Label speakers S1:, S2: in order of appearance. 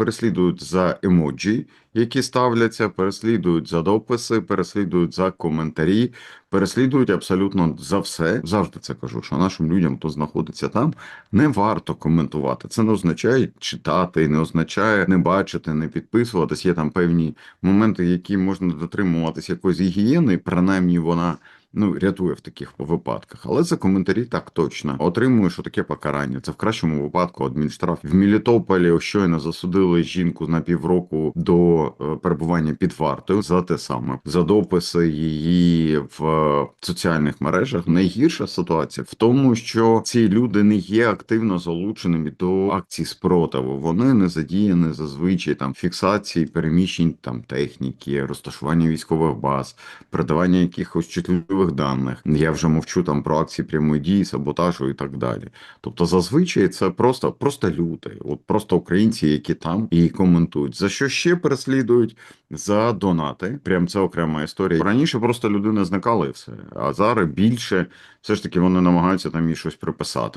S1: переслідують за емоджі, які ставляться, переслідують за дописи, переслідують за коментарі, переслідують абсолютно за все. Завжди це кажу, що нашим людям, хто знаходиться там, не варто коментувати. Це не означає читати, не означає не бачити, не підписуватись. Є там певні моменти, які можна дотримуватись якоїсь гігієни, принаймні вона. Ну, рятує в таких випадках, але за коментарі так точно отримуєш таке покарання. Це в кращому випадку адмінштраф в Мілітополі. Щойно засудили жінку на півроку до е, перебування під вартою за те саме за дописи її в е, соціальних мережах. Найгірша ситуація в тому, що ці люди не є активно залученими до акцій спротиву. Вони не задіяні зазвичай там фіксації переміщень там техніки, розташування військових баз, передавання якихось чутливих даних. Я вже мовчу там про акції прямої дії, саботажу і так далі. Тобто, зазвичай це просто, просто люди, от просто українці, які там і коментують. За що ще переслідують? За донати. Прям це окрема історія. Раніше просто людина зникала і все. А зараз більше все ж таки вони намагаються там їй щось приписати.